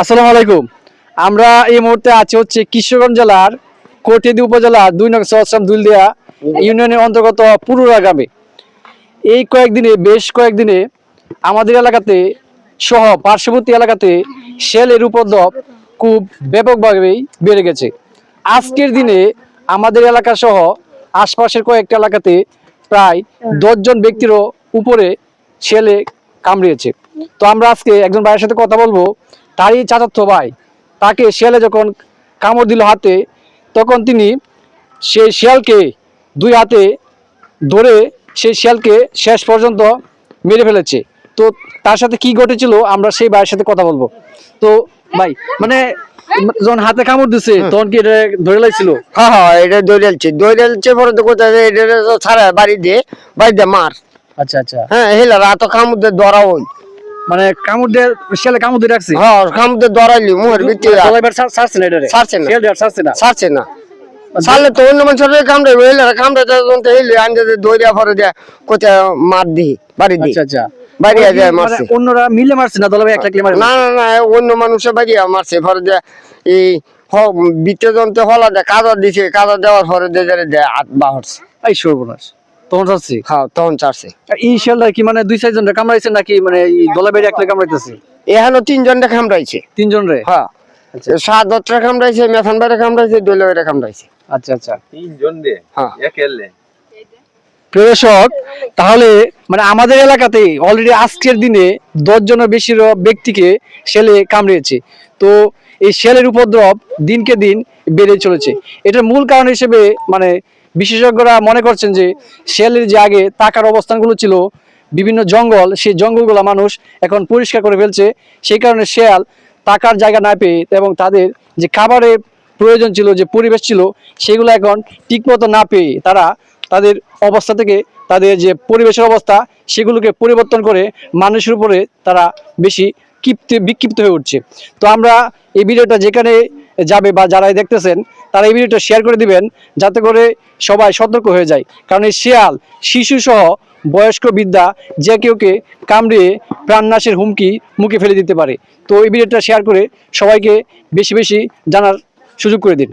আসসালামু আলাইকুম। আমরা এই মুহূর্তে আছি হচ্ছে কিশোরগঞ্জ জেলার কোটিয়াদি উপজেলার দুই নং সহস্রাম দুলদিয়া ইউনিয়নের অন্তর্গত পুরুরা গ্রামে। এই কয়েকদিনে, বেশ কয়েকদিনে আমাদের এলাকাতে সহ পার্শ্ববর্তী এলাকাতে শেলের উপদ্রব খুব ব্যাপকভাবেই বেড়ে গেছে। আজকের দিনে আমাদের এলাকা সহ আশপাশের কয়েকটা এলাকাতে প্রায় দশজন ব্যক্তিরও উপরে ছেলে কামড়িয়েছে। তো আমরা আজকে একজন ভাইয়ের সাথে কথা বলব। তারই চাচাতো ভাই। তাকে শিয়ালে যখন কামড় দিল হাতে তখন তিনি সেই শিয়ালকে দুই হাতে ধরে সেই শিয়ালকে শেষ পর্যন্ত মেরে ফেলেছে। তো তার সাথে কি ঘটেছিল আমরা সেই ভাইয়ের সাথে কথা বলব। তো ভাই মানে যখন হাতে কামড় দিছে তখন কি এটা ধরে লাইছিল হ্যাঁ হ্যাঁ এটা দৌড়ালছে দৌড়ালছে পরে তো কোথায় এটা ছাড়া বাড়ি দিয়ে বাড়ি দিয়ে মার। আচ্ছা আচ্ছা। হ্যাঁ হেলা রাত কামুদের ধরা হই মানে কামড় দিয়ে কামড় দিয়ে রাখছে। হ্যাঁ কামুদের ধরাইলি মুহের ভিতরে। ছাড়ছে না ছাড়ছে না। ছাড়ছে না। ছাড়ছে না। ছাড়লে তো অন্য মানুষের যখন তো হেলে আনতে দৌড়িয়া পরে দিয়ে কোথায় মার দি বাড়ি দি আচ্ছা আচ্ছা। যায় মানে মারছে। অন্যরা মিলে মারছে না? দলবে একলা একলা মারছে না না না অন্য মানুষের বাড়ি মারছে পরে দিয়ে এই বিত্তে জনতে হলা দেয় কাদা দিছে কাদা দেওয়ার পরে দিয়ে দেয় হাত বাহরছে। এই সর্বনাশ। তখন ছাড়ছে হ্যাঁ তখন চারছে এই শিয়ালটা কি মানে দুই চারজন কামড়াইছে নাকি মানে এই দলাবেড়ে একলা কামড়াইতেছে? এখানে তিনজনটা কামড়াইছে। তিনজন হ্যাঁ। আচ্ছা। সাত দশটা কামড়াইছে মেথান বাইরে কামড়াইছে দৈল বাইরে কামড়াইছে। আচ্ছা আচ্ছা। তিনজন রে হ্যাঁ। একেলে? প্রিয় তাহলে মানে আমাদের এলাকাতে অলরেডি আজকের দিনে দশ জনের বেশি ব্যক্তিকে শেলে কামড়িয়েছে। তো এই শেলের উপদ্রব দিনকে দিন বেড়ে চলেছে। এটার মূল কারণ হিসেবে মানে বিশেষজ্ঞরা মনে করছেন যে শেলের যে আগে তাকার অবস্থানগুলো ছিল বিভিন্ন জঙ্গল, সেই জঙ্গলগুলো মানুষ এখন পরিষ্কার করে ফেলছে। সেই কারণে শেয়াল তাকার জায়গা না পেয়ে এবং তাদের যে খাবারের প্রয়োজন ছিল, যে পরিবেশ ছিল, সেগুলো এখন ঠিকমতো না পেয়ে তারা তাদের অবস্থা থেকে, তাদের যে পরিবেশের অবস্থা, সেগুলোকে পরিবর্তন করে মানুষের উপরে তারা বেশি ক্ষিপ্ত, বিক্ষিপ্ত হয়ে উঠছে। তো আমরা এই ভিডিওটা যেখানে যাবে বা যারাই দেখতেছেন, তারা এই ভিডিওটা শেয়ার করে দিবেন যাতে করে সবাই সতর্ক হয়ে যায়। কারণ এই শিয়াল, শিশুসহ বয়স্ক বিদ্যা যে কেউকে কামড়িয়ে প্রাণনাশের হুমকি মুখে ফেলে দিতে পারে। তো এই ভিডিওটা শেয়ার করে সবাইকে বেশি বেশি জানার সুযোগ করে দিন।